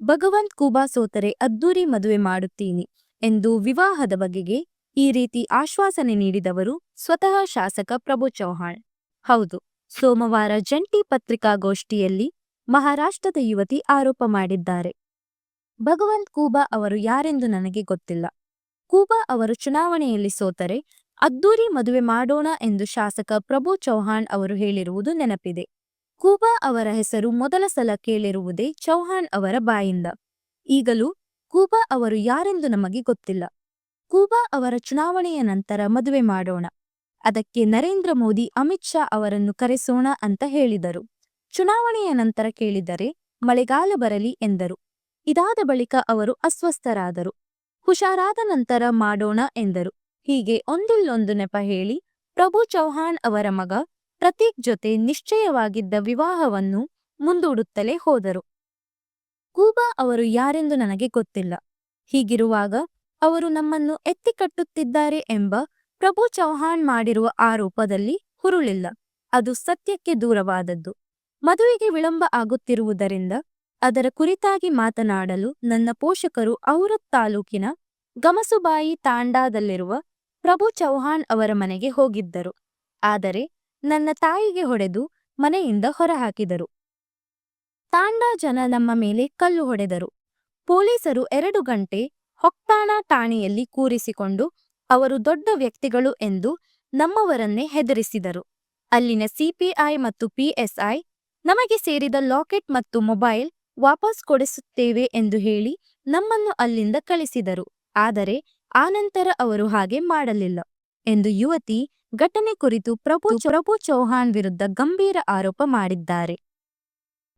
ಭಗವಂತ್ ಕೂಬಾ ಸೋತರೆ ಅದ್ದೂರಿ ಮದುವೆ ಮಾಡುತ್ತೀನಿ ಎಂದು ವಿವಾಹದ ಬಗೆಗೆ ಈ ರೀತಿ ಆಶ್ವಾಸನೆ ನೀಡಿದವರು ಸ್ವತಃ ಶಾಸಕ ಪ್ರಭು ಚೌಹಾಣ್. ಹೌದು, ಸೋಮವಾರ ಜಂಟಿ ಪತ್ರಿಕಾಗೋಷ್ಠಿಯಲ್ಲಿ ಮಹಾರಾಷ್ಟ್ರದ ಯುವತಿ ಆರೋಪ ಮಾಡಿದ್ದಾರೆ. ಭಗವಂತ್ ಕೂಬಾ ಅವರು ಯಾರೆಂದು ನನಗೆ ಗೊತ್ತಿಲ್ಲ. ಕೂಬಾ ಅವರು ಚುನಾವಣೆಯಲ್ಲಿ ಸೋತರೆ ಅದ್ದೂರಿ ಮದುವೆ ಮಾಡೋಣ ಎಂದು ಶಾಸಕ ಪ್ರಭು ಚೌಹಾಣ್ ಅವರು ಹೇಳಿರುವುದು ನೆನಪಿದೆ. ಕೂಬಾ ಅವರ ಹೆಸರು ಮೊದಲ ಸಲ ಕೇಳಿರುವುದೇ ಚೌಹಾಣ್ ಅವರ ಬಾಯಿಂದ. ಈಗಲೂ ಕೂಬಾ ಅವರು ಯಾರೆಂದು ನಮಗೆ ಗೊತ್ತಿಲ್ಲ. ಕೂಬಾ ಅವರ ಚುನಾವಣೆಯ ನಂತರ ಮದುವೆ ಮಾಡೋಣ. ಅದಕ್ಕೆ ನರೇಂದ್ರ ಮೋದಿ ಅಮಿತ್ ಶಾ ಅವರನ್ನು ಕರೆಸೋಣ ಅಂತ ಹೇಳಿದರು. ಚುನಾವಣೆಯ ನಂತರ ಕೇಳಿದರೆ ಮಳೆಗಾಲ ಬರಲಿ ಎಂದರು. ಇದಾದ ಬಳಿಕ ಅವರು ಅಸ್ವಸ್ಥರಾದರು. ಹುಷಾರಾದ ನಂತರ ಮಾಡೋಣ ಎಂದರು. ಹೀಗೆ ಒಂದಿಲ್ಲೊಂದು ನೆಪ ಹೇಳಿ ಪ್ರಭು ಚೌಹಾಣ್ ಅವರ ಮಗ ಪ್ರತೀಕ್ ಜೊತೆ ನಿಶ್ಚಯವಾಗಿದ್ದ ವಿವಾಹವನ್ನು ಮುಂದೂಡುತ್ತಲೇ ಹೋದರು. ಕೂಬಾ ಅವರು ಯಾರೆಂದು ನನಗೆ ಗೊತ್ತಿಲ್ಲ. ಹೀಗಿರುವಾಗ ಅವರು ನಮ್ಮನ್ನು ಎತ್ತಿಕಟ್ಟುತ್ತಿದ್ದಾರೆ ಎಂಬ ಪ್ರಭು ಚೌಹಾಣ್ ಮಾಡಿರುವ ಆರೋಪದಲ್ಲಿ ಹುರುಳಿಲ್ಲ. ಅದು ಸತ್ಯಕ್ಕೆ ದೂರವಾದದ್ದು. ಮದುವೆಗೆ ವಿಳಂಬ ಆಗುತ್ತಿರುವುದರಿಂದ ಅದರ ಕುರಿತಾಗಿ ಮಾತನಾಡಲು ನನ್ನ ಪೋಷಕರು ಔರತ್ ತಾಲೂಕಿನ ಗಮಸುಬಾಯಿ ತಾಂಡಾದಲ್ಲಿರುವ ಪ್ರಭು ಚೌಹಾಣ್ ಅವರ ಮನೆಗೆ ಹೋಗಿದ್ದರು. ಆದರೆ ನನ್ನ ತಾಯಿಗೆ ಹೊಡೆದು ಮನೆಯಿಂದ ಹೊರಹಾಕಿದರು. ತಾಂಡಾ ಜನ ನಮ್ಮ ಮೇಲೆ ಕಲ್ಲು ಹೊಡೆದರು. ಪೊಲೀಸರು ಎರಡು ಗಂಟೆ ಹೊಕ್ತಾಣ ಠಾಣೆಯಲ್ಲಿ ಕೂರಿಸಿಕೊಂಡು ಅವರು ದೊಡ್ಡ ವ್ಯಕ್ತಿಗಳು ಎಂದು ನಮ್ಮವರನ್ನೇ ಹೆದರಿಸಿದರು. ಅಲ್ಲಿನ ಸಿಪಿಐ ಮತ್ತು ಪಿಎಸ್ಐ ನಮಗೆ ಸೇರಿದ ಲಾಕೆಟ್ ಮತ್ತು ಮೊಬೈಲ್ ವಾಪಸ್ ಕೊಡಿಸುತ್ತೇವೆ ಎಂದು ಹೇಳಿ ನಮ್ಮನ್ನು ಅಲ್ಲಿಂದ ಕಳಿಸಿದರು. ಆದರೆ ಆನಂತರ ಅವರು ಹಾಗೆ ಮಾಡಲಿಲ್ಲ ಎಂದು ಯುವತಿ ಘಟನೆ ಕುರಿತು ಪ್ರಭು ಪ್ರಭು ಚೌಹಾಣ್ ವಿರುದ್ಧ ಗಂಭೀರ ಆರೋಪ ಮಾಡಿದ್ದಾರೆ.